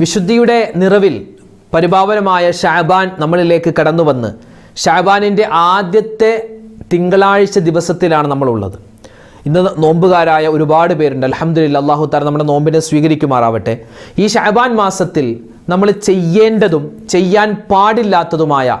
വിശുദ്ധിയുടെ നിറവിൽ പരിഭാവനമായ ഷാബാൻ നമ്മളിലേക്ക് കടന്നു വന്ന് ഷാബാനിന്റെ ആദ്യത്തെ തിങ്കളാഴ്ച ദിവസത്തിലാണ് നമ്മളുള്ളത്. ഇന്ന് നോമ്പുകാരായ ഒരുപാട് പേരുണ്ട്. അലഹമ്മദില്ല അള്ളാഹു താര നമ്മുടെ നോമ്പിനെ സ്വീകരിക്കുമാറാവട്ടെ. ഈ ഷാബാൻ മാസത്തിൽ നമ്മൾ ചെയ്യേണ്ടതും ചെയ്യാൻ പാടില്ലാത്തതുമായ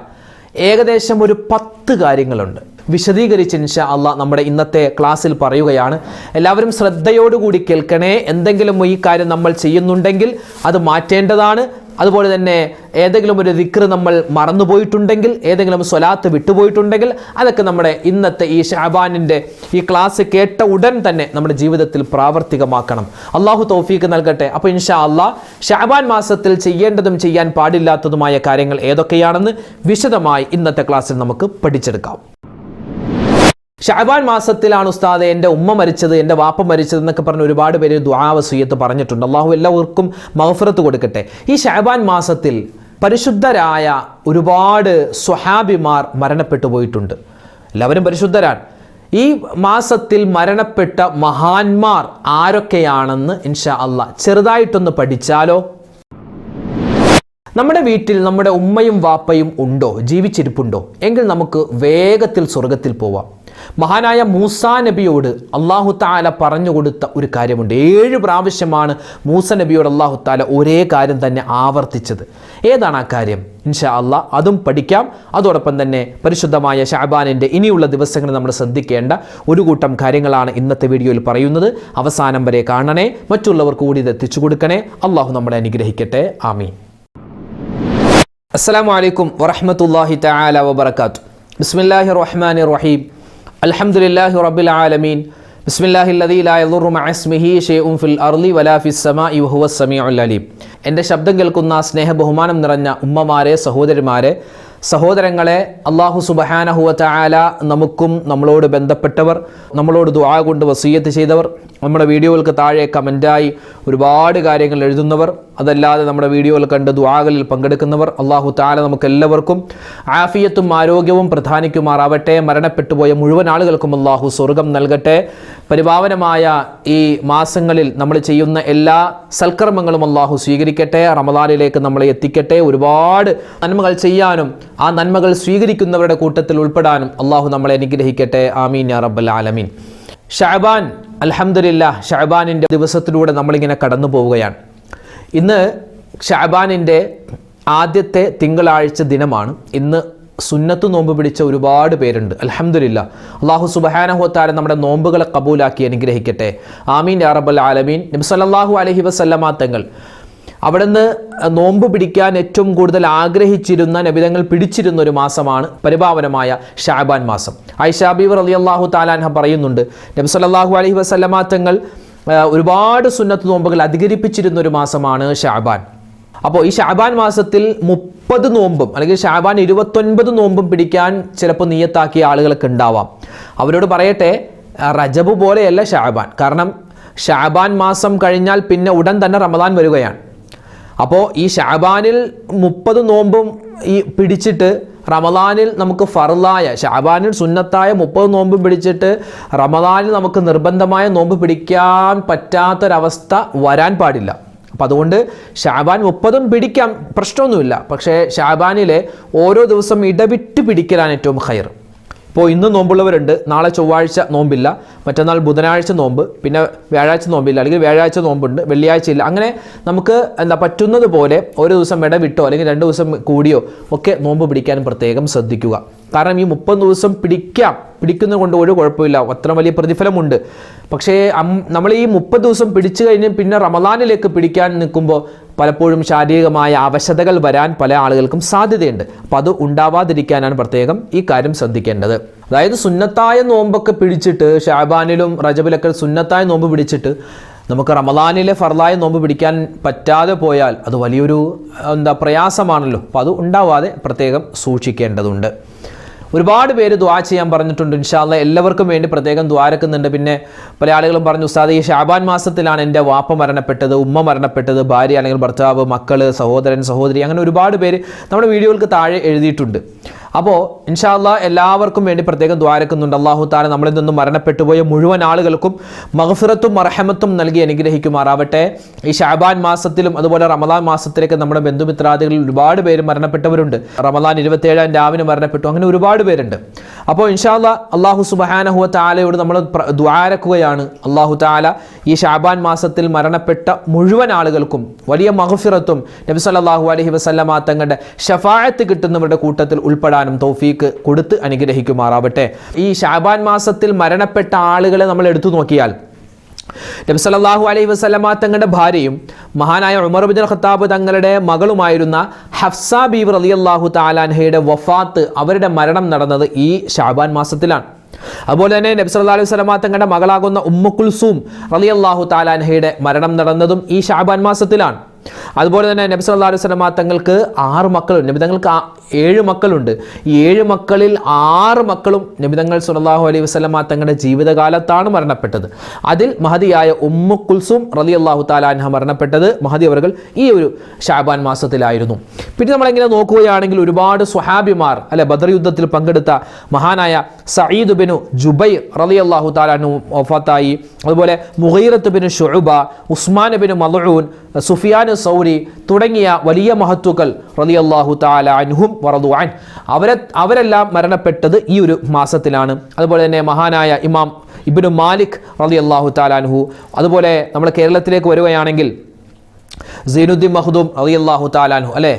ഏകദേശം ഒരു പത്ത് കാര്യങ്ങളുണ്ട്. വിശദീകരിച്ച് ഇൻഷാ അള്ളാഹ് നമ്മുടെ ഇന്നത്തെ ക്ലാസ്സിൽ പറയുകയാണ്. എല്ലാവരും ശ്രദ്ധയോടുകൂടി കേൾക്കണേ. എന്തെങ്കിലും ഈ കാര്യം നമ്മൾ ചെയ്യുന്നുണ്ടെങ്കിൽ അത് മാറ്റേണ്ടതാണ്. അതുപോലെ തന്നെ ഏതെങ്കിലും ഒരു ദിക്ർ നമ്മൾ മറന്നുപോയിട്ടുണ്ടെങ്കിൽ ഏതെങ്കിലും സ്വലാത്ത് വിട്ടുപോയിട്ടുണ്ടെങ്കിൽ അതൊക്കെ നമ്മുടെ ഇന്നത്തെ ഈ ഷാബാനിന്റെ ഈ ക്ലാസ് കേട്ട ഉടൻ തന്നെ നമ്മുടെ ജീവിതത്തിൽ പ്രാവർത്തികമാക്കണം. അള്ളാഹു തോഫീക്ക് നൽകട്ടെ. അപ്പോൾ ഇൻഷാ അള്ളാഹ് ഷാബാൻ മാസത്തിൽ ചെയ്യേണ്ടതും ചെയ്യാൻ പാടില്ലാത്തതുമായ കാര്യങ്ങൾ ഏതൊക്കെയാണെന്ന് വിശദമായി ഇന്നത്തെ ക്ലാസ്സിൽ നമുക്ക് പഠിച്ചെടുക്കാം. ഷാബാൻ മാസത്തിലാണ് ഉസ്താദ് എന്റെ ഉമ്മ മരിച്ചത് എന്റെ വാപ്പ മരിച്ചത് എന്നൊക്കെ പറഞ്ഞ് ഒരുപാട് പേര് ദ്വാവസീയത്ത് പറഞ്ഞിട്ടുണ്ട്. അള്ളാഹു എല്ലാവർക്കും മഹഫറത്ത് കൊടുക്കട്ടെ. ഈ ഷാബാൻ മാസത്തിൽ പരിശുദ്ധരായ ഒരുപാട് സ്വഹാബിമാർ മരണപ്പെട്ടു പോയിട്ടുണ്ട്. എല്ലാവരും പരിശുദ്ധരാണ്. ഈ മാസത്തിൽ മരണപ്പെട്ട മഹാന്മാർ ആരൊക്കെയാണെന്ന് ഇൻഷാ അല്ല ചെറുതായിട്ടൊന്ന് പഠിച്ചാലോ? നമ്മുടെ വീട്ടിൽ നമ്മുടെ ഉമ്മയും വാപ്പയും ഉണ്ടോ? ജീവിച്ചിരിപ്പുണ്ടോ? എങ്കിൽ നമുക്ക് വേഗത്തിൽ സ്വർഗത്തിൽ പോവാം. മഹാനായ മൂസാ നബിയോട് അള്ളാഹു താല പറഞ്ഞു കൊടുത്ത ഒരു കാര്യമുണ്ട്. ഏഴ് പ്രാവശ്യമാണ് മൂസ നബിയോട് അള്ളാഹു താല ഒരേ കാര്യം തന്നെ ആവർത്തിച്ചത്. ഏതാണ് ആ കാര്യം? ഇൻഷാ അള്ളാഹ് അതും പഠിക്കാം. അതോടൊപ്പം തന്നെ പരിശുദ്ധമായ ഷാബാനിന്റെ ഇനിയുള്ള ദിവസങ്ങളിൽ നമ്മൾ ശ്രദ്ധിക്കേണ്ട ഒരു കൂട്ടം കാര്യങ്ങളാണ് ഇന്നത്തെ വീഡിയോയിൽ പറയുന്നത്. അവസാനം വരെ കാണണേ. മറ്റുള്ളവർക്ക് കൂടി ഇത് എത്തിച്ചു കൊടുക്കണേ. അള്ളാഹു നമ്മളെ അനുഗ്രഹിക്കട്ടെ. ആമീൻ. അസ്സാം വലൈക്കും വറഹ്മത്തുള്ളാഹി തആല വബർക്കാത്തു ബിസ്മില്ലാഹി റഹ്മാൻ റഹീം. അൽഹംദുലില്ലാഹി റബ്ബിൽ ആലമീൻ. എന്റെ ശബ്ദം കേൾക്കുന്ന സ്നേഹ ബഹുമാനം നിറഞ്ഞ ഉമ്മമാരെ സഹോദരിമാരെ സഹോദരങ്ങളെ അള്ളാഹു സുബഹാനഹുവ തആല നമുക്കും നമ്മളോട് ബന്ധപ്പെട്ടവർ നമ്മളോട് ദുആ കൊണ്ട് വസീയത്ത് ചെയ്തവർ നമ്മുടെ വീഡിയോകൾക്ക് താഴെ കമന്റായി ഒരുപാട് കാര്യങ്ങൾ എഴുതുന്നവർ അതല്ലാതെ നമ്മുടെ വീഡിയോകൾ കണ്ട് ദുആകളിൽ പങ്കെടുക്കുന്നവർ അള്ളാഹു താല നമുക്ക് എല്ലാവർക്കും ആഫിയത്തും ആരോഗ്യവും പ്രധാനിക്കുമാറാവട്ടെ. മരണപ്പെട്ടുപോയ മുഴുവൻ ആളുകൾക്കും അള്ളാഹു സ്വർഗം നൽകട്ടെ. പരിപാവനമായ ഈ മാസങ്ങളിൽ നമ്മൾ ചെയ്യുന്ന എല്ലാ സൽക്കർമ്മങ്ങളും അള്ളാഹു സ്വീകരിക്കട്ടെ. റമദാനിലേക്ക് നമ്മളെ എത്തിക്കട്ടെ. ഒരുപാട് നന്മകൾ ചെയ്യാനും ആ നന്മകൾ സ്വീകരിക്കുന്നവരുടെ കൂട്ടത്തിൽ ഉൾപ്പെടാനും അള്ളാഹു നമ്മളെ അനുഗ്രഹിക്കട്ടെ. ആമീൻ യാ റബ്ബൽ ആലമീൻ. ഷാബാൻ അലഹമില്ല ഷാബാനിന്റെ ദിവസത്തിലൂടെ നമ്മളിങ്ങനെ കടന്നു പോവുകയാണ്. ഇന്ന് ഷാബാനിന്റെ ആദ്യത്തെ തിങ്കളാഴ്ച ദിനമാണ്. ഇന്ന് സുന്നത്ത് നോമ്പ് പിടിച്ച ഒരുപാട് പേരുണ്ട്. അലഹമില്ല അള്ളാഹു സുബഹാനഹോത്താരൻ നമ്മുടെ നോമ്പുകളെ കബൂലാക്കി അനുഗ്രഹിക്കട്ടെ. ആമീൻ യാ റബ്ബൽ ആലമീൻ. നബി സല്ലല്ലാഹു അലൈഹി വസല്ലമ തങ്ങൾ അവിടുന്ന് നോമ്പ് പിടിക്കാൻ ഏറ്റവും കൂടുതൽ ആഗ്രഹിച്ചിരുന്ന നബിതങ്ങൾ പിടിച്ചിരുന്ന ഒരു മാസമാണ് പരിഭാവനമായ ഷാബാൻ മാസം. ഐഷാബീബ് അലി അള്ളാഹു താലാൻഹ പറയുന്നുണ്ട് നബി സല്ലല്ലാഹു അലഹി വസല്ലമ തങ്ങൾ ഒരുപാട് സുന്നത്ത് നോമ്പുകൾ അധികരിപ്പിച്ചിരുന്ന ഒരു മാസമാണ് ഷാബാൻ. അപ്പോൾ ഈ ഷാബാൻ മാസത്തിൽ മുപ്പത് നോമ്പും അല്ലെങ്കിൽ ഷാബാൻ ഇരുപത്തൊൻപത് നോമ്പും പിടിക്കാൻ ചിലപ്പോൾ നീയത്താക്കിയ ആളുകളൊക്കെ ഉണ്ടാവാം. അവരോട് പറയട്ടെ റജബ് പോലെയല്ല ഷാബാൻ. കാരണം ഷാബാൻ മാസം കഴിഞ്ഞാൽ പിന്നെ ഉടൻ തന്നെ റമദാൻ വരികയാണ്. അപ്പോൾ ഈ ഷാബാനിൽ മുപ്പത് നോമ്പും ഈ പിടിച്ചിട്ട് റമദാനിൽ നമുക്ക് ഫർലായ ഷാബാനിൽ സുന്നത്തായ മുപ്പത് നോമ്പും പിടിച്ചിട്ട് റമദാനിൽ നമുക്ക് നിർബന്ധമായ നോമ്പ് പിടിക്കാൻ പറ്റാത്തൊരവസ്ഥ വരാൻ പാടില്ല. അപ്പം അതുകൊണ്ട് ഷാബാൻ മുപ്പതും പിടിക്കാം പ്രശ്നമൊന്നുമില്ല. പക്ഷേ ഷാബാനിലെ ഓരോ ദിവസം ഇടവിട്ട് പിടിക്കലാണ് ഏറ്റവും ഹയർ ഇപ്പോൾ ഇന്ന് നോമ്പുള്ളവരുണ്ട്. നാളെ ചൊവ്വാഴ്ച നോമ്പില്ല. മറ്റന്നാൾ ബുധനാഴ്ച നോമ്പ്. പിന്നെ വ്യാഴാഴ്ച നോമ്പില്ല. അല്ലെങ്കിൽ വ്യാഴാഴ്ച നോമ്പുണ്ട്. വെള്ളിയാഴ്ച ഇല്ല അങ്ങനെ നമുക്ക് എന്താ പറ്റുന്നത് പോലെ ഒരു ദിവസം ഇടവിട്ടോ അല്ലെങ്കിൽ രണ്ട് ദിവസം കൂടിയോ ഒക്കെ നോമ്പ് പിടിക്കാനും പ്രത്യേകം ശ്രദ്ധിക്കുക. കാരണം ഈ മുപ്പത് ദിവസം പിടിക്കാം. പിടിക്കുന്നത് കൊണ്ട് ഒരു കുഴപ്പമില്ല. അത്ര വലിയ പ്രതിഫലമുണ്ട്. പക്ഷേ നമ്മൾ ഈ മുപ്പത് ദിവസം പിടിച്ചു കഴിഞ്ഞ് പിന്നെ റമദാനിലേക്ക് പിടിക്കാൻ നിൽക്കുമ്പോൾ പലപ്പോഴും ശാരീരികമായ അവശതകൾ വരാൻ പല ആളുകൾക്കും സാധ്യതയുണ്ട്. അപ്പോൾ അത് ഉണ്ടാവാതിരിക്കാനാണ് പ്രത്യേകം ഈ കാര്യം ശ്രദ്ധിക്കേണ്ടത്. അതായത് സുന്നത്തായ നോമ്പൊക്കെ പിടിച്ചിട്ട് ഷാബാനിലും റജബിലൊക്കെ സുന്നത്തായ നോമ്പ് പിടിച്ചിട്ട് നമുക്ക് റമദാനിലെ ഫർലായ നോമ്പ് പിടിക്കാൻ പറ്റാതെ പോയാൽ അത് വലിയൊരു എന്താ പ്രയാസമാണല്ലോ. അപ്പോൾ അത് ഉണ്ടാവാതെ പ്രത്യേകം സൂക്ഷിക്കേണ്ടതുണ്ട്. ഒരുപാട് പേര് ദ്വാ ചെയ്യാൻ പറഞ്ഞിട്ടുണ്ട് ഇൻഷാല്ല എല്ലാവർക്കും വേണ്ടി പ്രത്യേകം ദ്വാരക്കുന്നുണ്ട് പിന്നെ പല ആളുകളും പറഞ്ഞു ഉസ്താദ് ഈ ഷാബാൻ മാസത്തിലാണ് എന്റെ വാപ്പ മരണപ്പെട്ടത് ഉമ്മ മരണപ്പെട്ടത് ഭാര്യ അല്ലെങ്കിൽ ഭർത്താവ് മക്കൾ സഹോദരൻ സഹോദരി അങ്ങനെ ഒരുപാട് പേര് നമ്മുടെ വീഡിയോകൾക്ക് താഴെ എഴുതിയിട്ടുണ്ട്. അപ്പോൾ ഇൻഷാല്ല എല്ലാവർക്കും വേണ്ടി പ്രത്യേകം ദ്വാരക്കുന്നുണ്ട് അള്ളാഹു താല നമ്മളിൽ നിന്നും മരണപ്പെട്ടു പോയ മുഴുവൻ ആളുകൾക്കും മഹഫിറത്തും മർഹമത്തും നൽകി അനുഗ്രഹിക്കുമാറാവട്ടെ. ഈ ഷാബാൻ മാസത്തിലും അതുപോലെ റമദാൻ മാസത്തിലേക്ക് നമ്മുടെ ബന്ധുമിത്രാദികളിൽ ഒരുപാട് പേര് മരണപ്പെട്ടവരുണ്ട്. റമദാൻ ഇരുപത്തേഴാം രാവിലെ മരണപ്പെട്ടു. അങ്ങനെ ഒരുപാട് പേരുണ്ട്. അപ്പോൾ ഇൻഷാല്ല അള്ളാഹു സുബഹാനഹുവ താലയോട് നമ്മൾ ദ്വാരക്കുകയാണ് അള്ളാഹു താല ഈ ഷാബാൻ മാസത്തിൽ മരണപ്പെട്ട മുഴുവൻ ആളുകൾക്കും വലിയ മഹഫിറത്തും നബിസ് അല്ലാഹു അലഹി വസല്ലമ തങ്ങളുടെ ഷഫായത്ത് കിട്ടുന്നവരുടെ കൂട്ടത്തിൽ ഉൾപ്പെടാനും തോഫീക്ക് കൊടുത്ത് അനുഗ്രഹിക്കുമാറാവട്ടെ. ഈ ഷാബാൻ മാസത്തിൽ മരണപ്പെട്ട ആളുകളെ നമ്മൾ എടുത്തു നോക്കിയാൽ നബി സല്ലല്ലാഹു അലൈഹി വസല്ലമ തങ്ങളുടെ ഭാര്യയും മഹാനായ ഉമർ ബിൻ ഖത്താബ് തങ്ങളുടെ മകളുമായിരുന്ന ഹഫ്സ ബീവ് റളിയല്ലാഹു താലാൻഹയുടെ വഫാത്ത് അവരുടെ മരണം നടന്നത് ഈ ഷാബാൻ മാസത്തിലാണ്. അതുപോലെ തന്നെ നബി സല്ലല്ലാഹു അലൈഹി വസല്ലമ തങ്ങളുടെ മകളാകുന്ന ഉമ്മ കുൽസൂം റളിയല്ലാഹു താലാൻഹയുടെ മരണം നടന്നതും ഈ ഷാബാൻ മാസത്തിലാണ്. അതുപോലെ തന്നെ നബി സല്ലല്ലാഹു അലൈഹി വസല്ലമ തങ്ങൾക്ക് ആറ് മക്കളുണ്ട്. നബി തങ്ങൾക്ക് ഏഴ് മക്കളുണ്ട്. ഈ ഏഴ് മക്കളിൽ ആറ് മക്കളും നബി തങ്ങൾ സല്ലല്ലാഹു അലൈഹി വസല്ലമ തങ്ങളുടെ ജീവിതകാലത്താണ് മരണപ്പെട്ടത്. അതിൽ മഹതിയായ ഉമ്മു കുൽസും റലി അള്ളാഹു താലാൻഹ മരണപ്പെട്ടത് മഹതി അവർ ഈ ഒരു ഷാബാൻ മാസത്തിലായിരുന്നു. പിന്നെ നമ്മളെങ്ങനെ നോക്കുകയാണെങ്കിൽ ഒരുപാട് സ്വഹാബിമാർ അല്ലെ ബദർ യുദ്ധത്തിൽ പങ്കെടുത്ത മഹാനായ സയ്യിദ് ബിനു ജുബൈർ റലി അള്ളാഹു താലാനു ഒഫാത്തായി അതുപോലെ മുഹീറത്ത് ബിനു ഷുഅബ ഉസ്മാൻ ബിനു മലൂൻ സുഫിയാൻ സൗരി തുടങ്ങിയ വലിയ മഹത്തുക്കൾ റളിയല്ലാഹു തആല അൻഹും വറദു അൻ. അവരെ അവരെല്ലാം മരണപ്പെട്ടത് ഈ ഒരു മാസത്തിലാണ്. അതുപോലെ തന്നെ മഹാനായ ഇമാം ഇബിനു മാലിക് റളിയല്ലാഹു തആല അൻഹു. അതുപോലെ നമ്മൾ കേരളത്തിലേക്ക് വരികയാണെങ്കിൽ സീനുദ്ദീൻ മഹദൂം റളിയല്ലാഹു തആല അൻഹു അല്ലേ?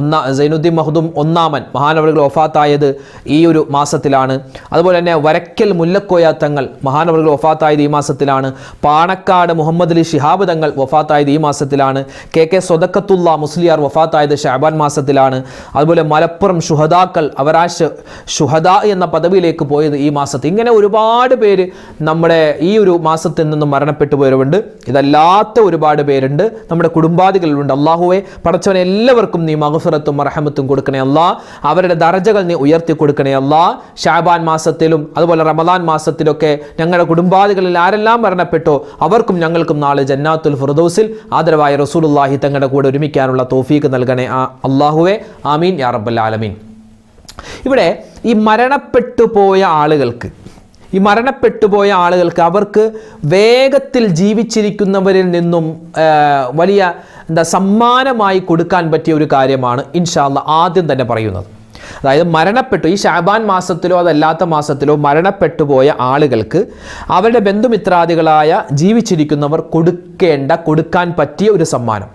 ഒന്നാ സൈനുദ്ദീൻ മഹദൂം ഒന്നാമൻ മഹാനവറുകൾ ഒഫാത്തായത് ഈ ഒരു മാസത്തിലാണ്. അതുപോലെ തന്നെ വരക്കൽ മുല്ലക്കോയ തങ്ങൾ മഹാനവറുകൾ ഒഫാത്തായത് ഈ മാസത്തിലാണ്. പാണക്കാട് മുഹമ്മദ് അലി ഷിഹാബ് തങ്ങൾ വഫാത്തായത് ഈ മാസത്തിലാണ്. കെ കെ സ്വതക്കത്തുള്ള മുസ്ലിയാർ വഫാത്തായത് ഷാബാൻ മാസത്തിലാണ്. അതുപോലെ മലപ്പുറം ഷുഹദാക്കൾ അവരാശ് ഷുഹദ എന്ന പദവിയിലേക്ക് പോയത് ഈ മാസത്തിൽ ഇങ്ങനെ ഒരുപാട് പേര് നമ്മുടെ ഈ ഒരു മാസത്തിൽ നിന്നും മരണപ്പെട്ടു പോയവരുണ്ട്. ഇതല്ലാത്ത ഒരുപാട് പേരുണ്ട്. നമ്മുടെ കുടുംബാദികളിലുണ്ട് അള്ളാഹുവെ പടച്ചവനെ എല്ലാവർക്കും നീ മഹഫിറത്തും മറഹമത്തും കൊടുക്കണേ അല്ല. അവരുടെ ദർജകൾ നീ ഉയർത്തി കൊടുക്കണേ അല്ല. ഷാബാൻ മാസത്തിലും അതുപോലെ റമദാൻ മാസത്തിലൊക്കെ ഞങ്ങളുടെ കുടുംബാദികളിൽ ആരെല്ലാം മരണപ്പെട്ടോ അവർക്കും ഞങ്ങൾക്കും നാളെ ജന്നാത്തുൽ ഫിർദൗസിൽ ആദരവായ റസൂലുള്ളാഹി തങ്ങളുടെ കൂടെ ഒരുമിക്കാനുള്ള തോഫീക്ക് നൽകണേ അള്ളാഹുവെ ആമീൻ. യാ റബ്ബൽ ആലമീൻ. ഇവിടെ ഈ മരണപ്പെട്ടു പോയ ആളുകൾക്ക് ഈ മരണപ്പെട്ടുപോയ ആളുകൾക്ക് അവർക്ക് വേഗത്തിൽ ജീവിച്ചിരിക്കുന്നവരിൽ നിന്നും വലിയ എന്താ സമ്മാനമായി കൊടുക്കാൻ പറ്റിയ ഒരു കാര്യമാണ് ഇൻഷാല്ല ആദ്യം തന്നെ പറയുന്നത്. അതായത് മരണപ്പെട്ടു ഈ ഷാബാൻ മാസത്തിലോ അതല്ലാത്ത മാസത്തിലോ മരണപ്പെട്ടുപോയ ആളുകൾക്ക് അവരുടെ ബന്ധുമിത്രാദികളായ ജീവിച്ചിരിക്കുന്നവർ കൊടുക്കേണ്ട കൊടുക്കാൻ പറ്റിയ ഒരു സമ്മാനം.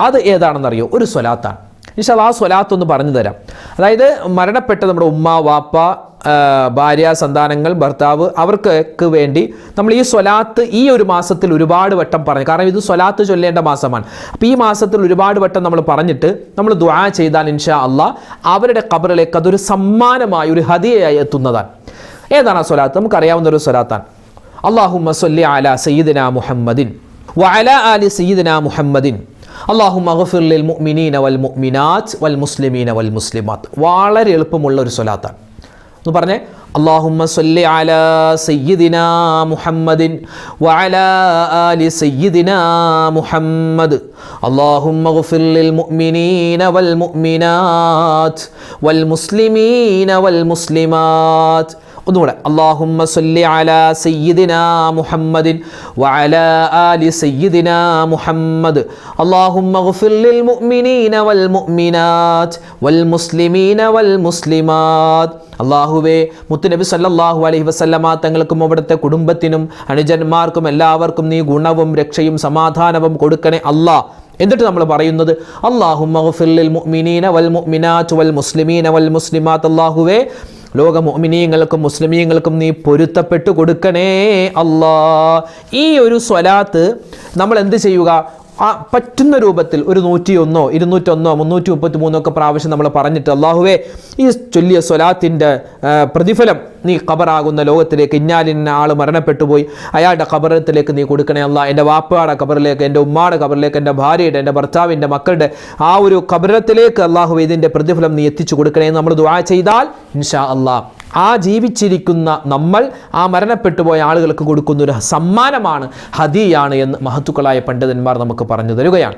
അത് ഏതാണെന്നറിയോ? ഒരു സ്വലാത്താണ്. ഇൻഷാല്ല ആ സ്വലാത്ത് ഒന്ന് പറഞ്ഞു തരാം. അതായത് മരണപ്പെട്ട നമ്മുടെ ഉമ്മ വാപ്പ ഭാര്യ സന്താനങ്ങൾ ഭർത്താവ് അവർക്ക് വേണ്ടി നമ്മൾ ഈ സ്വലാത്ത് ഈ ഒരു മാസത്തിൽ ഒരുപാട് വട്ടം പറഞ്ഞു. കാരണം ഇത് സ്വലാത്ത് ചൊല്ലേണ്ട മാസമാണ്. അപ്പോൾ ഈ മാസത്തിൽ ഒരുപാട് വട്ടം നമ്മൾ പറഞ്ഞിട്ട് നമ്മൾ ദ്വാ ചെയ്താൽ ഇൻഷാ അള്ളാ അവരുടെ കബറിലേക്ക് അതൊരു സമ്മാനമായി ഒരു ഹതിയായി എത്തുന്നതാണ്. ഏതാണ് ആ സ്വലാത്ത്? നമുക്കറിയാവുന്ന ഒരു സ്വലാത്താണ്. അള്ളാഹു സൊല്ലി അല സയ്യിദിന മുഹമ്മദിൻ വഅല ആലി സയ്യിദിന മുഹമ്മദിൻ. അള്ളാഹു മഹഫിർലിൽ മുഅ്മിനീന വൽ മുഅ്മിനാത്ത് വൽ മുസ്ലിമീന വൽ മുസ്ലിമാത്ത്. വളരെ എളുപ്പമുള്ള ഒരു സ്വലാത്താണ്. എന്ന് പറഞ്ഞേ അള്ളാഹുമ്മ സല്ലി അല സയ്യിദിന മുഹമ്മദിൻ വഅല ആലി സയ്യിദിന മുഹമ്മദ്. അള്ളാഹുമ്മ ഗഫിർലിൽ മുഅ്മിനീന വൽ മുഅ്മിനാത്ത് വൽ മുസ്ലിമീന വൽ മുസ്ലിമാത്ത് ഒന്നുകൂടെ. അള്ളാഹുമ്മ സല്ലി അല സയ്യിദിന മുഹമ്മദിൻ വഅല ആലി സയ്യിദിന മുഹമ്മദ്. അള്ളാഹുമ്മ ഗഫിർലിൽ മുഅ്മിനീന വൽ മുഅ്മിനാത്ത് വൽ മുസ്ലിമീന വൽ മുസ്ലിമാത്ത്. അള്ളാഹുവേ മുത്തുനബി സല്ലല്ലാഹു അലൈഹി വസല്ലമ തങ്ങൾക്കും അവിടുത്തെ കുടുംബത്തിനും അനുജന്മാർക്കും എല്ലാവർക്കും നീ ഗുണവും രക്ഷയും സമാധാനവും കൊടുക്കണേ അല്ലാ. എന്നിട്ട് നമ്മൾ പറയുന്നത് അള്ളാഹു മുഅ്മിനീന വൽ മുഅ്മിനാത്ത് വൽ മുസ്ലിമീന വൽ മുസ്ലിമാത്ത്. അള്ളാഹുവേ ലോക മോമിനീയങ്ങൾക്കും മുസ്ലിമീങ്ങൾക്കും നീ പൊരുത്തപ്പെട്ടു കൊടുക്കണേ അല്ലാ ഈ ഒരു സ്വലാത്ത് നമ്മൾ എന്ത് ചെയ്യുക? ആ പറ്റുന്ന രൂപത്തിൽ ഒരു നൂറ്റി ഒന്നോ ഇരുന്നൂറ്റൊന്നോ മുന്നൂറ്റി മുപ്പത്തി മൂന്നോ ഒക്കെ പ്രാവശ്യം നമ്മൾ പറഞ്ഞിട്ട് അള്ളാഹുവേ ഈ ചൊല്ലിയ സ്വലാത്തിന്റെ പ്രതിഫലം നീ ഖബറാകുന്ന ലോകത്തിലേക്ക് ഇന്നാലിന്ന ആൾ മരണപ്പെട്ടു പോയി അയാളുടെ ഖബറത്തിലേക്ക് നീ കൊടുക്കണേ അല്ല എന്റെ വാപ്പയുടെ ഖബറിലേക്ക് എന്റെ ഉമ്മാടെ ഖബറിലേക്ക് എന്റെ ഭാര്യയുടെ എന്റെ ഭർത്താവിന്റെ മക്കളുടെ ആ ഒരു ഖബറത്തിലേക്ക് അള്ളാഹു ഇതിന്റെ പ്രതിഫലം നീ എത്തിച്ചു കൊടുക്കണേ നമ്മൾ ദുആ ചെയ്താൽ ഇൻഷാ അള്ളാഹ് ആ ജീവിച്ചിരിക്കുന്ന നമ്മൾ ആ മരണപ്പെട്ടു പോയ ആളുകൾക്ക് കൊടുക്കുന്ന ഒരു സമ്മാനമാണ് ഹദിയാണ് എന്ന് മഹത്തുക്കളായ പണ്ഡിതന്മാർ നമുക്ക് പറഞ്ഞു തരികയാണ്.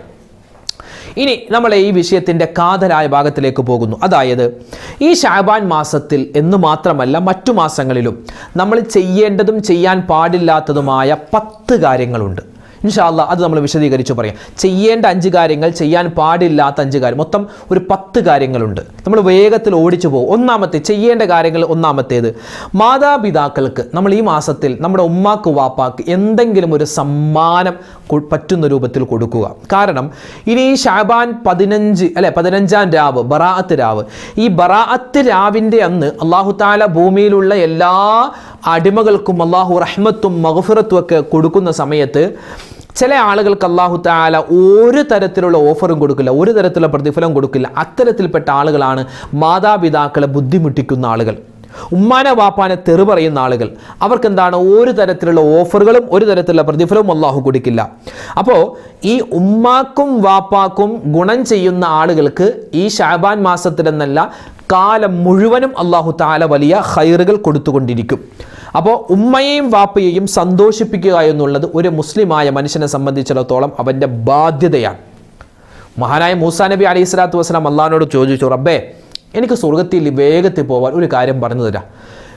ഇനി നമ്മൾ ഈ വിഷയത്തിന്റെ കാതലായ ഭാഗത്തിലേക്ക് പോകുന്നു. അതായത് ഈ ഷാബാൻ മാസത്തിൽ എന്ന് മാത്രമല്ല മറ്റു മാസങ്ങളിലും നമ്മൾ ചെയ്യേണ്ടതും ചെയ്യാൻ പാടില്ലാത്തതുമായ പത്ത് കാര്യങ്ങളുണ്ട്. ഇൻഷാല്ല അത് നമ്മൾ വിശദീകരിച്ച് പറയാം. ചെയ്യേണ്ട അഞ്ച് കാര്യങ്ങൾ ചെയ്യാൻ പാടില്ലാത്ത അഞ്ച് കാര്യം. മൊത്തം ഒരു പത്ത് കാര്യങ്ങളുണ്ട്. നമ്മൾ വേഗത്തിൽ ഓടിച്ചു പോകും. ഒന്നാമത്തെ ചെയ്യേണ്ട കാര്യങ്ങൾ ഒന്നാമത്തേത്. മാതാപിതാക്കൾക്ക് നമ്മൾ ഈ മാസത്തിൽ നമ്മുടെ ഉമ്മാക്ക് വാപ്പാക്ക് എന്തെങ്കിലും ഒരു സമ്മാനം പറ്റുന്ന രൂപത്തിൽ കൊടുക്കുക. കാരണം ഇനി ഷാബാൻ പതിനഞ്ച് അല്ലെ പതിനഞ്ചാം രാവ് ബറാഅത്ത് രാവ്. ഈ ബറാഅത്ത് രാവിന്റെ അന്ന് അള്ളാഹു താല ഭൂമിയിലുള്ള എല്ലാ അടിമകൾക്കും അള്ളാഹു റഹ്മത്തും മഹഫിറത്തും ഒക്കെ കൊടുക്കുന്ന സമയത്ത് ചില ആളുകൾക്ക് അള്ളാഹു താല ഒരു തരത്തിലുള്ള ഓഫറും കൊടുക്കില്ല ഒരു തരത്തിലുള്ള പ്രതിഫലം കൊടുക്കില്ല. അത്തരത്തിൽപ്പെട്ട ആളുകളാണ് മാതാപിതാക്കളെ ബുദ്ധിമുട്ടിക്കുന്ന ആളുകൾ. ഉമ്മാനെ വാപ്പാനെ തെറി പറയുന്ന ആളുകൾ. അവർക്ക് എന്താണ് ഒരു തരത്തിലുള്ള ഓഫറുകളും ഒരു തരത്തിലുള്ള പ്രതിഫലവും അള്ളാഹു കൊടുക്കില്ല. അപ്പോൾ ഈ ഉമ്മാക്കും വാപ്പാക്കും ഗുണം ചെയ്യുന്ന ആളുകൾക്ക് ഈ ഷാബാൻ മാസത്തിലെന്നല്ല കാലം മുഴുവനും അള്ളാഹു താല വലിയ ഹൈറുകൾ കൊടുത്തുകൊണ്ടിരിക്കും. അപ്പോൾ ഉമ്മയെയും വാപ്പയെയും സന്തോഷിപ്പിക്കുക എന്നുള്ളത് ഒരു മുസ്ലിമായ മനുഷ്യനെ സംബന്ധിച്ചിടത്തോളം അവന്റെ ബാധ്യതയാണ്. മഹാനായ മൂസാ നബി അലൈഹി സ്വലാത്തു വസ്സലാം അള്ളഹാനോട് ചോദിച്ചു റബ്ബേ എനിക്ക് സ്വർഗത്തിൽ വേഗത്തിൽ പോകാൻ ഒരു കാര്യം പറഞ്ഞു തരാം.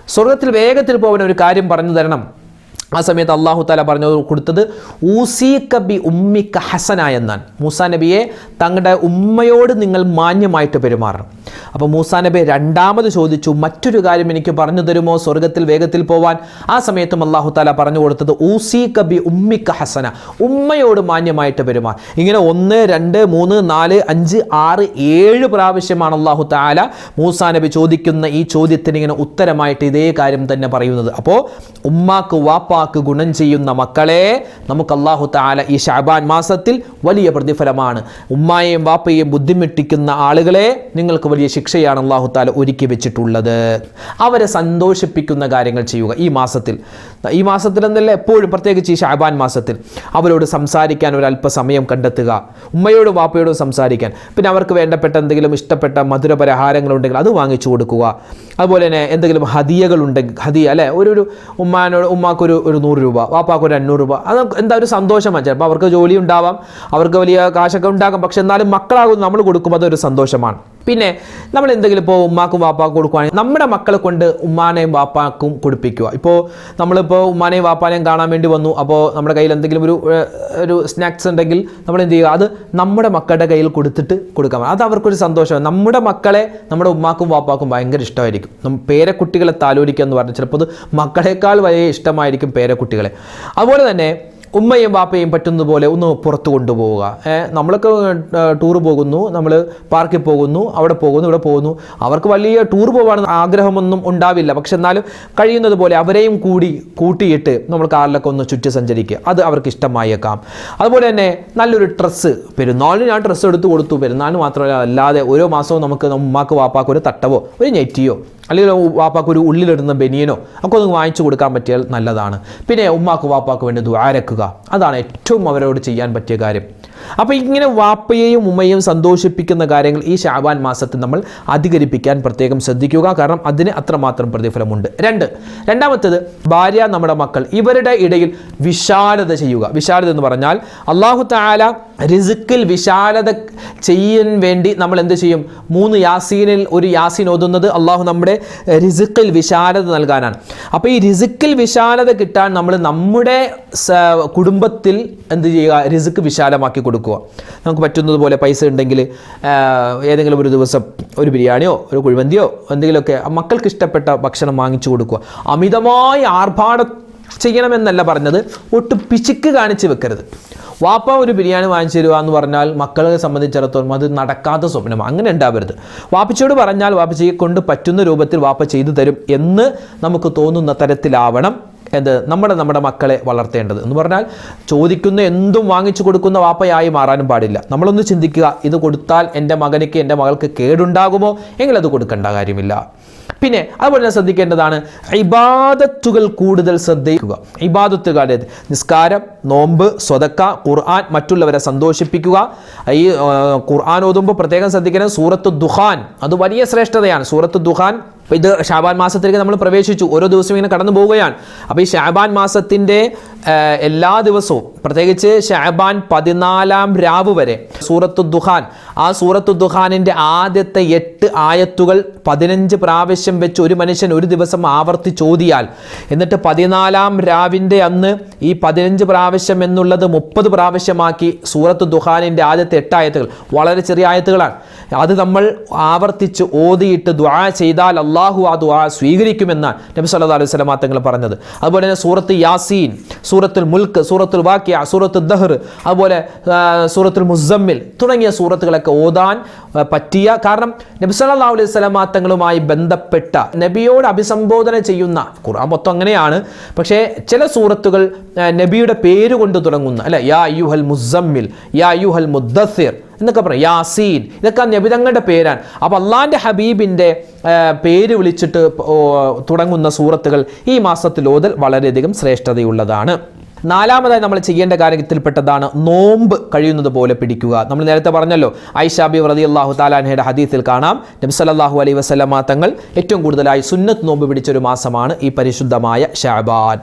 സ്വർഗത്തിൽ വേഗത്തിൽ പോകാൻ ഒരു കാര്യം പറഞ്ഞു തരണം. ആ സമയത്ത് അള്ളാഹു താല പറഞ്ഞു കൊടുത്തത് ഊസി കബി ഉമ്മിക്ക ഹസന എന്നാണ് മൂസാ നബിയെ തങ്ങളുടെ ഉമ്മയോട് നിങ്ങൾ മാന്യമായിട്ട് പെരുമാറണം. അപ്പോൾ മൂസാ നബി രണ്ടാമത് ചോദിച്ചു മറ്റൊരു കാര്യം എനിക്ക് പറഞ്ഞു തരുമോ? സ്വർഗത്തിൽ വേഗത്തിൽ പോവാൻ. ആ സമയത്തും അള്ളാഹു താല പറഞ്ഞു കൊടുത്തത് ഊസി കബി ഉമ്മിക്ക ഹസന. ഉമ്മയോട് മാന്യമായിട്ട് പെരുമാർ ഇങ്ങനെ ഒന്ന് രണ്ട് മൂന്ന് നാല് അഞ്ച് ആറ് ഏഴ് പ്രാവശ്യമാണ് അള്ളാഹു താല മൂസാ നബി ചോദിക്കുന്ന ഈ ചോദ്യത്തിന് ഇങ്ങനെ ഉത്തരമായിട്ട് ഇതേ കാര്യം തന്നെ പറയുന്നത്. അപ്പോൾ ഉമ്മാക്ക് വാപ്പാക്ക് ഗുണം ചെയ്യുന്ന മക്കളെ നമുക്ക് അള്ളാഹു താല ഈ ഷാബാൻ മാസത്തിൽ വലിയ പ്രതിഫലമാണ്. ഉമ്മായെയും വാപ്പയെയും ബുദ്ധിമുട്ടിക്കുന്ന ആളുകളെ നിങ്ങൾക്ക് വലിയ ശിക്ഷയാണ് അള്ളാഹു താല ഒരുക്കി വെച്ചിട്ടുള്ളത്. അവരെ സന്തോഷിപ്പിക്കുന്ന കാര്യങ്ങൾ ചെയ്യുക ഈ മാസത്തിൽ. ഈ മാസത്തിൽ എന്നല്ല എപ്പോഴും പ്രത്യേകിച്ച് ഈ ഷാബാൻ മാസത്തിൽ അവരോട് സംസാരിക്കാൻ ഒരല്പസമയം കണ്ടെത്തുക. ഉമ്മയോടും വാപ്പയോടും സംസാരിക്കാൻ. പിന്നെ അവർക്ക് വേണ്ടപ്പെട്ട എന്തെങ്കിലും ഇഷ്ടപ്പെട്ട മധുര പലഹാരങ്ങളുണ്ടെങ്കിൽ അത് വാങ്ങിച്ചു കൊടുക്കുക. അതുപോലെ തന്നെ എന്തെങ്കിലും ഹതിയകളുണ്ടെങ്കിൽ ഹതിയ അല്ലേ? ഒരു ഒരു ഉമ്മാനോട് ഉമ്മാക്കൊരു ഒരു നൂറ് രൂപ വാപ്പാക്ക് ഒരു അഞ്ഞൂറ് രൂപ. അത് എന്താ ഒരു സന്തോഷമാണ്. ചിലപ്പോൾ അവർക്ക് ജോലി ഉണ്ടാവാം അവർക്ക് വലിയ കാശൊക്കെ ഉണ്ടാകാം. പക്ഷെ എന്നാലും മക്കളാകും നമ്മൾ കൊടുക്കുമ്പോൾ അതൊരു സന്തോഷമാണ്. പിന്നെ നമ്മൾ എന്തെങ്കിലും ഇപ്പോൾ ഉമ്മാക്കും വാപ്പാക്കും കൊടുക്കുകയാണെങ്കിൽ നമ്മുടെ മക്കളെ കൊണ്ട് ഉമ്മാനെയും വാപ്പാക്കും കൊടുപ്പിക്കുക. ഇപ്പോൾ നമ്മളിപ്പോൾ ഉമ്മാനെയും വാപ്പാനെയും കാണാൻ വേണ്ടി വന്നു. അപ്പോൾ നമ്മുടെ കയ്യിൽ എന്തെങ്കിലും ഒരു ഒരു സ്നാക്സ് ഉണ്ടെങ്കിൽ നമ്മൾ എന്ത് ചെയ്യുക? അത് നമ്മുടെ മക്കളുടെ കയ്യിൽ കൊടുത്തിട്ട് കൊടുക്കാം അത് അവർക്കൊരു സന്തോഷമാണ്. നമ്മുടെ മക്കളെ നമ്മുടെ ഉമ്മാക്കും വാപ്പാക്കും ഭയങ്കര ഇഷ്ടമായിരിക്കും. പേരക്കുട്ടികളെ താലോലിക്കുക എന്ന് പറഞ്ഞാൽ ചിലപ്പോൾ അത് മക്കളെക്കാൾ വലിയ ഇഷ്ടമായിരിക്കും പേരക്കുട്ടികളെ. അതുപോലെ തന്നെ ഉമ്മയും ബാപ്പയും പറ്റുന്നതുപോലെ ഒന്ന് പുറത്ത് കൊണ്ടുപോവുക. നമ്മളൊക്കെ ടൂർ പോകുന്നു നമ്മൾ പാർക്കിൽ പോകുന്നു അവിടെ പോകുന്നു ഇവിടെ പോകുന്നു. അവർക്ക് വലിയ ടൂർ പോകാൻ ആഗ്രഹമൊന്നും ഉണ്ടാവില്ല. പക്ഷെ എന്നാലും കഴിയുന്നത് പോലെ അവരെയും കൂടി കൂട്ടിയിട്ട് നമ്മൾ കാറിലൊക്കെ ഒന്ന് ചുറ്റി സഞ്ചരിക്കുക. അത് അവർക്ക് ഇഷ്ടമായേക്കാം. അതുപോലെ തന്നെ നല്ലൊരു ഡ്രസ്സ്. പെരുന്നാളിന് ഞാൻ ഡ്രസ്സ് എടുത്ത് കൊടുത്തു. പെരുന്നാളിന് മാത്രമല്ല അല്ലാതെ ഓരോ മാസവും നമുക്ക് ഉമ്മാക്ക് വാപ്പാക്ക് ഒരു തട്ടവോ ഒരു ഞെറ്റിയോ അല്ലെങ്കിൽ വാപ്പാക്ക് ഒരു ഉള്ളിലിടുന്ന ബനിയനോ ഒക്കെ ഒന്ന് വാങ്ങിച്ചു കൊടുക്കാൻ പറ്റിയാൽ നല്ലതാണ്. പിന്നെ ഉമ്മാക്ക് വാപ്പാക്ക് വേണ്ടി ദ്വാരക്കുക അതാണ് ഏറ്റവും അവരോട് ചെയ്യാൻ പറ്റിയ കാര്യം. അപ്പോൾ ഇങ്ങനെ വാപ്പയെയും ഉമ്മയെയും സന്തോഷിപ്പിക്കുന്ന കാര്യങ്ങൾ ഈ ഷാബാൻ മാസത്തിൽ നമ്മൾ അധികരിപ്പിക്കാൻ പ്രത്യേകം ശ്രദ്ധിക്കുക. കാരണം അതിന് അത്രമാത്രം പ്രതിഫലമുണ്ട്. രണ്ട്. രണ്ടാമത്തേത് ഭാര്യ നമ്മുടെ മക്കൾ ഇവരുടെ ഇടയിൽ വിശാലത ചെയ്യുക. വിശാലത എന്ന് പറഞ്ഞാൽ അള്ളാഹു താല റിസുക്കിൽ വിശാലത ചെയ്യാൻ വേണ്ടി നമ്മൾ എന്ത് ചെയ്യും? മൂന്ന് യാസീനിൽ ഒരു യാസീൻ ഓതുന്നത് അള്ളാഹു നമ്മുടെ റിസുക്കിൽ വിശാലത നൽകാനാണ്. അപ്പോൾ ഈ റിസുക്കിൽ വിശാലത കിട്ടാൻ നമ്മൾ നമ്മുടെ കുടുംബത്തിൽ എന്ത് ചെയ്യുക? റിസുക്ക് വിശാലമാക്കി കൊടുക്കുക. നമുക്ക് പറ്റുന്നതുപോലെ പൈസ ഉണ്ടെങ്കിൽ ഏതെങ്കിലും ഒരു ദിവസം ഒരു ബിരിയാണിയോ ഒരു കുഴിമന്തിയോ എന്തെങ്കിലുമൊക്കെ മക്കൾക്ക് ഇഷ്ടപ്പെട്ട ഭക്ഷണം വാങ്ങിച്ചു കൊടുക്കുക. അമിതമായ ആർഭാട ചെയ്യണമെന്നല്ല പറഞ്ഞത്. ഒട്ടും പിശുക്ക് കാണിച്ച് വെക്കരുത്. വാപ്പ ഒരു ബിരിയാണി വാങ്ങിച്ചു തരുക എന്ന് പറഞ്ഞാൽ മക്കളെ സംബന്ധിച്ചിടത്തോളം അത് നടക്കാത്ത സ്വപ്നമാണ് അങ്ങനെ ഉണ്ടാവരുത്. വാപ്പച്ചയോട് പറഞ്ഞാൽ വാപ്പച്ചയെ കൊണ്ട് പറ്റുന്ന രൂപത്തിൽ വാപ്പ ചെയ്തു തരും എന്ന് നമുക്ക് തോന്നുന്ന തരത്തിലാവണം എന്ത് നമ്മുടെ നമ്മുടെ മക്കളെ വളർത്തേണ്ടത്. എന്ന് പറഞ്ഞാൽ ചോദിക്കുന്ന എന്തും വാങ്ങിച്ചു കൊടുക്കുന്ന വാപ്പയായി മാറാനും പാടില്ല. നമ്മളൊന്ന് ചിന്തിക്കുക ഇത് കൊടുത്താൽ എന്റെ മകനിക്ക് എന്റെ മകൾക്ക് കേടുണ്ടാകുമോ? എങ്കിൽ അത് കൊടുക്കേണ്ട കാര്യമില്ല. പിന്നെ അതുപോലെ തന്നെ ശ്രദ്ധിക്കേണ്ടതാണ് ഇബാദത്തുകൾ കൂടുതൽ ശ്രദ്ധിക്കുക. ഇബാദത്തുകൾ അതായത് നിസ്കാരം നോമ്പ് സ്വതക്ക ഖുർആൻ മറ്റുള്ളവരെ സന്തോഷിപ്പിക്കുക. ഈ ഖുർആൻ ഓതുമ്പോൾ പ്രത്യേകം ശ്രദ്ധിക്കണം. സൂറത്ത് ദുഹാൻ അത് വലിയ ശ്രേഷ്ഠതയാണ്. സൂറത്ത് ദുഹാൻ ഇത് ഷാബാൻ മാസത്തിലേക്ക് നമ്മൾ പ്രവേശിച്ചു. ഓരോ ദിവസവും ഇങ്ങനെ കടന്നു പോവുകയാണ് അപ്പോൾ ഈ ഷാബാൻ മാസത്തിന്റെ എല്ലാ ദിവസവും പ്രത്യേകിച്ച് ഷാബാൻ പതിനാലാം രാവ് വരെ സൂറത്തു ദുഹാൻ. ആ സൂറത്തു ദുഹാനിന്റെ ആദ്യത്തെ എട്ട് ആയത്തുകൾ പതിനഞ്ച് പ്രാവശ്യം വെച്ച് ഒരു മനുഷ്യൻ ഒരു ദിവസം ആവർത്തി ചോദിയാൽ എന്നിട്ട് പതിനാലാം രാവിന്റെ അന്ന് ഈ പതിനഞ്ച് പ്രാവശ്യം എന്നുള്ളത് മുപ്പത് പ്രാവശ്യമാക്കി സൂറത്ത് ദുഹാനിന്റെ ആദ്യത്തെ എട്ട് ആയത്തുകൾ. വളരെ ചെറിയ ആയത്തുകളാണ്. അത് നമ്മൾ ആവർത്തിച്ച് ഓതിയിട്ട് ദ്വാ ചെയ്താൽ അള്ളാഹു ആ ദ്വാ സ്വീകരിക്കുമെന്നാണ് നബി സല്ലല്ലാഹു അലൈഹി വസല്ലം തങ്ങൾ പറഞ്ഞത്. അതുപോലെ തന്നെ സൂറത്ത് യാസീൻ സൂറത്തുൽ മുൽക്ക് സൂറത്തുൽ വാക്യ സൂറത്തുൽ ദഹർ അതുപോലെ സൂറത്തുൽ മുസമ്മിൽ തുടങ്ങിയ സൂറത്തുകളൊക്കെ ഓതാൻ പറ്റിയ കാരണം നബി സല്ലല്ലാഹു അലൈഹി വസല്ലം തങ്ങളുമായി ബന്ധപ്പെട്ട നബിയോട് അഭിസംബോധന ചെയ്യുന്ന ഖുർആൻ മൊത്തം അങ്ങനെയാണ് പക്ഷേ ചില സൂറത്തുകൾ നബിയുടെ പേര് കൊണ്ട് തുടങ്ങുന്ന അല്ലെ യാ അയ്യുഹൽ മുസമ്മിൽ യാ അയ്യുഹൽ മുദ്ദസിർ എന്നൊക്കെ പറയും. യാസീൻ. ഇതൊക്കെ നബിതങ്ങളുടെ പേരാണ്. അപ്പോൾ അള്ളാന്റെ ഹബീബിന്റെ പേര് വിളിച്ചിട്ട് തുടങ്ങുന്ന സൂറത്തുകൾ ഈ മാസത്തിൽ ഓതൽ വളരെയധികം ശ്രേഷ്ഠതയുള്ളതാണ്. നാലാമതായി നമ്മൾ ചെയ്യേണ്ട കാര്യത്തിൽപ്പെട്ടതാണ് നോമ്പ് കഴിയുന്നത് പോലെ പിടിക്കുക. നമ്മൾ നേരത്തെ പറഞ്ഞല്ലോ ഐഷാബി റതി അള്ളാഹു താലാൻഹയുടെ ഹദീസിൽ കാണാം നബി അലൈ അലൈഹി വസല്ലമ തങ്ങൾ ഏറ്റവും കൂടുതലായി സുന്നത്ത് നോമ്പ് പിടിച്ചൊരു മാസമാണ് ഈ പരിശുദ്ധമായ ഷാബാൻ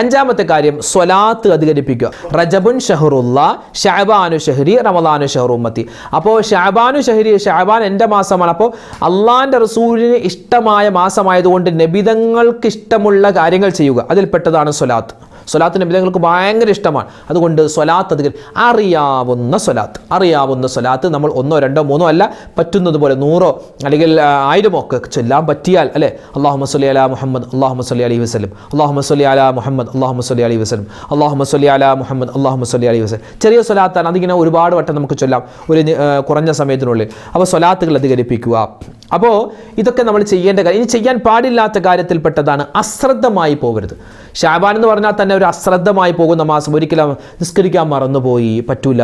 അഞ്ചാമത്തെ കാര്യം സ്വലാത്ത് അധികരിപ്പിക്കുക. റജബുൻ ഷഹറുല്ല ഷാബാനു ഷഹരി റമദാനു ഷഹറുമത്തി അപ്പോൾ ഷാബാനു ഷഹരി ഷാബാൻ എന്റെ മാസമാണ്. അപ്പോൾ അള്ളാന്റെ റസൂലിന് ഇഷ്ടമായ മാസമായതുകൊണ്ട് നബിതങ്ങൾക്ക് ഇഷ്ടമുള്ള കാര്യങ്ങൾ ചെയ്യുക. അതിൽപ്പെട്ടതാണ് സ്വലാത്ത്. സ്വലാത്ത് നബിതങ്ങൾക്ക് ഭയങ്കര ഇഷ്ടമാണ്. അതുകൊണ്ട് സ്വലാത്ത് അധികം അറിയാവുന്ന സ്വലാത്ത്. അറിയാവുന്ന സ്വലാത്ത് നമ്മൾ ഒന്നോ രണ്ടോ മൂന്നോ അല്ല പറ്റുന്നത് പോലെ നൂറോ അല്ലെങ്കിൽ ആയിരമോ ഒക്കെ ചൊല്ലാൻ പറ്റിയാൽ അല്ലേ? അള്ളാഹു മസ്ലി അല മുഹമ്മദ് അള്ളാഹു മസ്ലി അലി വസ്ലം അള്ളാഹു മസ്ലി അല മുഹമ്മദ് അള്ളാഹു മസ്ലി അലി വസ്ലം അള്ളാഹു മസ്ലി അല മുഹമ്മദ് അള്ളാഹു മസ്ലി അലി വസ്ലം ചെറിയ സ്വലാത്താണ് അതിങ്ങനെ ഒരുപാട് വട്ടം നമുക്ക് ചൊല്ലാം ഒരു കുറഞ്ഞ സമയത്തിനുള്ളിൽ. അപ്പോൾ സ്വലാത്തുകൾ അധികരിപ്പിക്കുക. അപ്പോൾ ഇതൊക്കെ നമ്മൾ ചെയ്യേണ്ട കാര്യം ഇനി ചെയ്യാൻ പാടില്ലാത്ത കാര്യത്തിൽപ്പെട്ടതാണ് അശ്രദ്ധമായി പോകരുത്. ഷാബാൻ എന്ന് പറഞ്ഞാൽ തന്നെ ഒരു അശ്രദ്ധമായി പോകുന്ന മാസം ഒരിക്കലും നിസ്കരിക്കാൻ മറന്നുപോയി പറ്റൂല.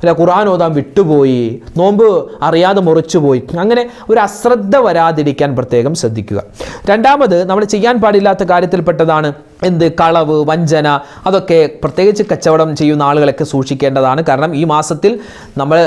അല്ല ഖുർആൻ ഓതാൻ വിട്ടുപോയി നോമ്പ് അറിയാതെ മുറിച്ചുപോയി. അങ്ങനെ ഒരു അശ്രദ്ധ വരാതിരിക്കാൻ പ്രത്യേകം ശ്രദ്ധിക്കുക. രണ്ടാമത് നമ്മൾ ചെയ്യാൻ പാടില്ലാത്ത കാര്യത്തിൽപ്പെട്ടതാണ് എന്ത്? കളവ് വഞ്ചന അതൊക്കെ പ്രത്യേകിച്ച് കച്ചവടം ചെയ്യുന്ന ആളുകളൊക്കെ സൂക്ഷിക്കേണ്ടതാണ്. കാരണം ഈ മാസത്തിൽ നമ്മൾ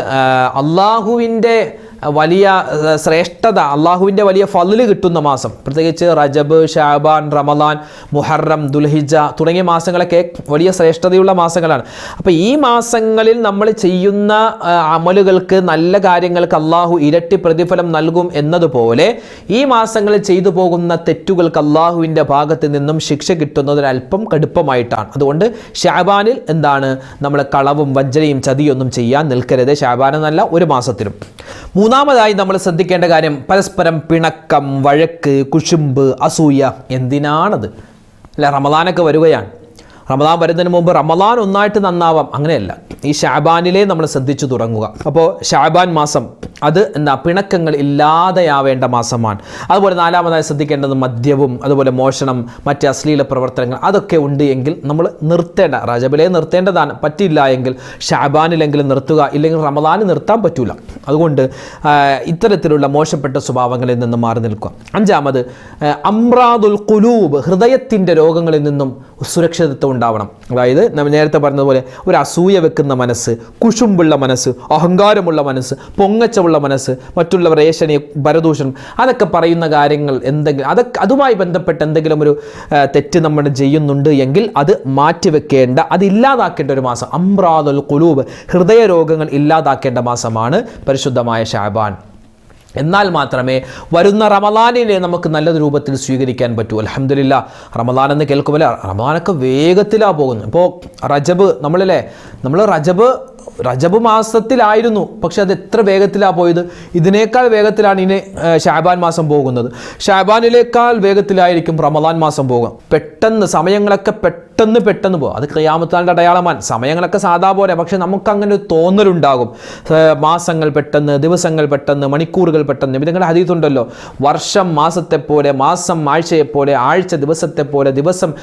അള്ളാഹുവിന്റെ വലിയ ശ്രേഷ്ഠത അള്ളാഹുവിന്റെ വലിയ ഫലിൽ കിട്ടുന്ന മാസം. പ്രത്യേകിച്ച് റജബ് ഷാബാൻ റമദാൻ മുഹറം ദുൽഹിജ തുടങ്ങിയ മാസങ്ങളൊക്കെ വലിയ ശ്രേഷ്ഠതയുള്ള മാസങ്ങളാണ്. അപ്പോൾ ഈ മാസങ്ങളിൽ നമ്മൾ ചെയ്യുന്ന അമലുകൾക്ക് നല്ല കാര്യങ്ങൾക്ക് അള്ളാഹു ഇരട്ടി പ്രതിഫലം നൽകും എന്നതുപോലെ ഈ മാസങ്ങളിൽ ചെയ്തു പോകുന്ന തെറ്റുകൾക്ക് അള്ളാഹുവിന്റെ ഭാഗത്ത് നിന്നും ശിക്ഷ കിട്ടുന്നതിന് അല്പം കടുപ്പമായിട്ടാണ്. അതുകൊണ്ട് ഷാബാനിൽ എന്താണ്? നമ്മൾ കളവും വഞ്ചനയും ചതിയൊന്നും ചെയ്യാൻ നിൽക്കരുത്. ഷാബാൻ ഒരു മാസത്തിലും. മൂന്നാമതായി നമ്മൾ ശ്രദ്ധിക്കേണ്ട കാര്യം പരസ്പരം പിണക്കം വഴക്ക് കുശുമ്പ് അസൂയ എന്തിനാണത്? അല്ല റമദാനൊക്കെ വരികയാണ്. റമദാൻ വരുന്നതിന് മുമ്പ് റമദാൻ ഒന്നായിട്ട് നന്നാവാം. അങ്ങനെയല്ല. ഈ ഷാബാനിലെ നമ്മൾ ശ്രദ്ധിച്ചു തുടങ്ങുക. അപ്പോൾ ഷാബാൻ മാസം അത് എന്താ? പിണക്കങ്ങൾ ഇല്ലാതെയാവേണ്ട മാസമാണ്. അതുപോലെ നാലാമതായി ശ്രദ്ധിക്കേണ്ടത് മദ്യവും അതുപോലെ മോഷണം മറ്റ് അശ്ലീല പ്രവർത്തനങ്ങൾ അതൊക്കെ ഉണ്ട് എങ്കിൽ നമ്മൾ നിർത്തേണ്ട. റജബിലെ നിർത്തേണ്ടതാണ്. പറ്റില്ല എങ്കിൽ ഷാബാനിലെങ്കിലും നിർത്തുക. ഇല്ലെങ്കിൽ റമദാന് നിർത്താൻ പറ്റൂല. അതുകൊണ്ട് ഇത്തരത്തിലുള്ള മോശപ്പെട്ട സ്വഭാവങ്ങളിൽ നിന്നും മാറി നിൽക്കുക. അഞ്ചാമത് അമ്രാദുൽ കുലൂബ് ഹൃദയത്തിന്റെ രോഗങ്ങളിൽ നിന്നും സുരക്ഷിതത്വം ഉണ്ടാവണം. അതായത് നമ്മൾ നേരത്തെ പറഞ്ഞതുപോലെ ഒരു അസൂയ വെക്കുന്ന മനസ്സ് കുശുമ്പുള്ള മനസ്സ് അഹങ്കാരമുള്ള മനസ്സ് പൊങ്ങച്ചമുള്ള മനസ്സ് മറ്റുള്ളവർ ഏഷണി പരദൂഷണം അതൊക്കെ പറയുന്ന കാര്യങ്ങൾ എന്തെങ്കിലും അതൊക്കെ അതുമായി ബന്ധപ്പെട്ട് എന്തെങ്കിലും ഒരു തെറ്റ് നമ്മൾ ചെയ്യുന്നുണ്ട് എങ്കിൽ അത് മാറ്റിവെക്കേണ്ട അത് ഇല്ലാതാക്കേണ്ട ഒരു മാസം. അമ്രാദുൽ കുലൂബ് ഹൃദയ രോഗങ്ങൾ ഇല്ലാതാക്കേണ്ട മാസമാണ് പരിശുദ്ധമായ ഷാബാൻ. എന്നാൽ മാത്രമേ വരുന്ന റമദാനിനെ നമുക്ക് നല്ല രൂപത്തിൽ സ്വീകരിക്കാൻ പറ്റൂ. അലഹമില്ല റമദാൻ എന്ന് കേൾക്കുമ്പോൾ റമദാനൊക്കെ വേഗത്തിലാണ് പോകുന്നത്. ഇപ്പോൾ റജബ് നമ്മളല്ലേ നമ്മൾ റജബ് റജബ് മാസത്തിലായിരുന്നു. പക്ഷെ അത് എത്ര വേഗത്തിലാണ് പോയത്? ഇതിനേക്കാൾ വേഗത്തിലാണ് ഇനി ഷാബാൻ മാസം പോകുന്നത്. ഷാബാനിലേക്കാൾ വേഗത്തിലായിരിക്കും റമദാൻ മാസം പോകുക. പെട്ടെന്ന് സമയങ്ങളൊക്കെ പെട്ടെന്ന് പെട്ടെന്ന് പെട്ടെന്ന് പോകും അത് ക്രിയാമത്താലിന്റെ അടയാളമാണ്. സമയങ്ങളൊക്കെ സാധാ പോലെ പക്ഷെ നമുക്കങ്ങനെ ഒരു തോന്നലുണ്ടാകും. മാസങ്ങൾ പെട്ടെന്ന് ദിവസങ്ങൾ പെട്ടെന്ന് മണിക്കൂറുകൾ പെട്ടെന്ന്. നിങ്ങളുടെ ഹദീത്തുണ്ടല്ലോ വർഷം മാസത്തെ പോലെ മാസം ആഴ്ചയെപ്പോലെ ആഴ്ച ദിവസത്തെ പോലെ ദിവസം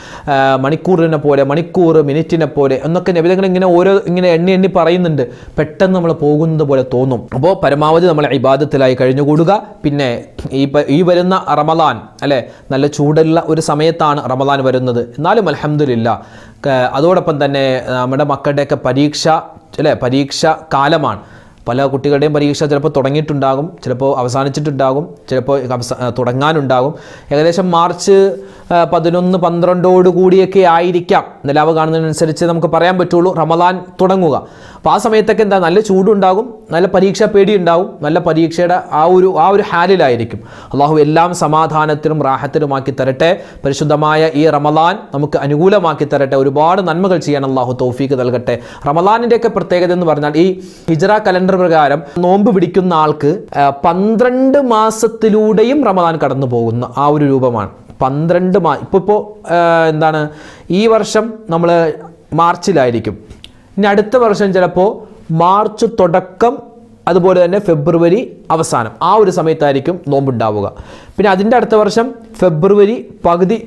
മണിക്കൂറിനെ പോലെ മണിക്കൂർ മിനിറ്റിനെ പോലെ എന്നൊക്കെ നിബിധങ്ങൾ ഇങ്ങനെ ഓരോ ഇങ്ങനെ എണ്ണി എണ്ണി പറയുന്നുണ്ട്. പെട്ടെന്ന് നമ്മൾ പോകുന്നത് പോലെ തോന്നും. അപ്പോൾ പരമാവധി നമ്മൾ ഇബാദത്തിലായി കഴിഞ്ഞുകൂടുക. പിന്നെ ഈ ഈ വരുന്ന റമദാൻ അല്ലേ? നല്ല ചൂടുള്ള ഒരു സമയത്താണ് റമദാൻ വരുന്നത്. എന്നാലും അലഹമില്ല അതോടൊപ്പം തന്നെ നമ്മുടെ മക്കളുടെയൊക്കെ പരീക്ഷ അല്ലേ? പരീക്ഷ കാലമാണ്. പല കുട്ടികളുടെയും പരീക്ഷ ചിലപ്പോൾ തുടങ്ങിയിട്ടുണ്ടാകും ചിലപ്പോൾ അവസാനിച്ചിട്ടുണ്ടാകും ചിലപ്പോൾ തുടങ്ങാനുണ്ടാകും. ഏകദേശം മാർച്ച് പതിനൊന്ന് പന്ത്രണ്ടോട് കൂടിയൊക്കെ ആയിരിക്കാം. നിലാവ് കാണുന്നതിനനുസരിച്ച് നമുക്ക് പറയാൻ പറ്റുള്ളൂ റമദാൻ തുടങ്ങുക. അപ്പോൾ ആ സമയത്തൊക്കെ എന്താ നല്ല ചൂടുണ്ടാകും നല്ല പരീക്ഷാ പേടി ഉണ്ടാവും നല്ല പരീക്ഷയുടെ ആ ഒരു ആ ഒരു ഹാലിലായിരിക്കും. അള്ളാഹു എല്ലാം സമാധാനത്തിലും റാഹത്തിലുമാക്കി തരട്ടെ. പരിശുദ്ധമായ ഈ റമലാൻ നമുക്ക് അനുകൂലമാക്കി തരട്ടെ. ഒരുപാട് നന്മകൾ ചെയ്യാൻ അള്ളാഹു തോഫീക്ക് നൽകട്ടെ. റമലാനിന്റെയൊക്കെ പ്രത്യേകത എന്ന് പറഞ്ഞാൽ ഈ ഹിജറ കലണ്ടർ പ്രകാരം നോമ്പ് പിടിക്കുന്ന ആൾക്ക് പന്ത്രണ്ട് മാസത്തിലൂടെയും റമലാൻ കടന്നു പോകുന്ന ആ ഒരു രൂപമാണ്. പന്ത്രണ്ട് മാ ഇപ്പോൾ ഇപ്പോൾ എന്താണ് ഈ വർഷം നമ്മൾ മാർച്ചിലായിരിക്കും. ഇനി അടുത്ത വർഷം ചിലപ്പോൾ മാർച്ച് തുടക്കം അതുപോലെ തന്നെ ഫെബ്രുവരി അവസാനം. ആ ഒരു സമയത്തായിരിക്കും നോമ്പുണ്ടാവുക. പിന്നെ അതിന്റെ അടുത്ത വർഷം ഫെബ്രുവരി പകുതി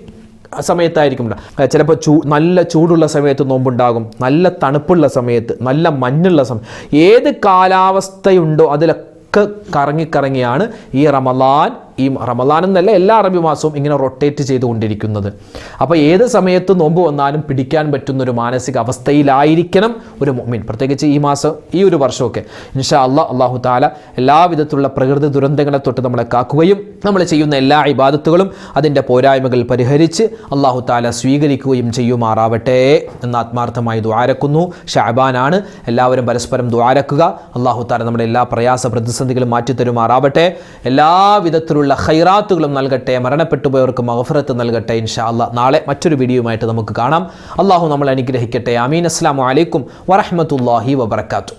സമയത്തായിരിക്കും. ചിലപ്പോൾ ചൂ നല്ല ചൂടുള്ള സമയത്ത് നോമ്പുണ്ടാകും. നല്ല തണുപ്പുള്ള സമയത്ത് നല്ല മഞ്ഞുള്ള സമയം ഏത് കാലാവസ്ഥയുണ്ടോ അതിലൊക്കെ കറങ്ങിക്കറങ്ങിയാണ് ഈ റമലാൻ ഈ റമദാൻ എന്നല്ല എല്ലാ അറബി മാസവും ഇങ്ങനെ റൊട്ടേറ്റ് ചെയ്തുകൊണ്ടിരിക്കുന്നത്. അപ്പോൾ ഏത് സമയത്ത് നോമ്പ് വന്നാലും പിടിക്കാൻ പറ്റുന്ന ഒരു മാനസിക അവസ്ഥയിലായിരിക്കണം ഒരു മൊമിൻ പ്രത്യേകിച്ച് ഈ മാസം ഈ ഒരു വർഷമൊക്കെ. ഇൻഷാ അള്ളാഹ് അള്ളാഹു താല എല്ലാവിധത്തിലുള്ള പ്രകൃതി ദുരന്തങ്ങളെ തൊട്ട് നമ്മളെ കാക്കുകയും നമ്മൾ ചെയ്യുന്ന എല്ലാ ഇബാദത്തുകളും അതിന്റെ പോരായ്മകൾ പരിഹരിച്ച് അള്ളാഹു താല സ്വീകരിക്കുകയും ചെയ്യുമാറാവട്ടെ എന്ന് ആത്മാർത്ഥമായി ദ്വാരക്കുന്നു ഷാബാനാണ്. എല്ലാവരും പരസ്പരം ദ്വാരക്കുക അള്ളാഹു താല നമ്മുടെ എല്ലാ പ്രയാസ പ്രതിസന്ധികളും മാറ്റിത്തരുമാറാവട്ടെ. എല്ലാവിധത്തിലുള്ള ഹൈറാത്തുകളും നൽകട്ടെ മരണപ്പെട്ടു പോയവർക്ക് മഹഫറത്ത് നൽകട്ടെ ഇൻഷാ അല്ല. നാളെ മറ്റൊരു വീഡിയോയുമായിട്ട് നമുക്ക് കാണാം. അള്ളാഹു നമ്മൾ അനുഗ്രഹിക്കട്ടെ. അമീൻ അസ്സാം വലൈക്കും വറഹമത്തല്ലാഹി വബർക്കാത്തു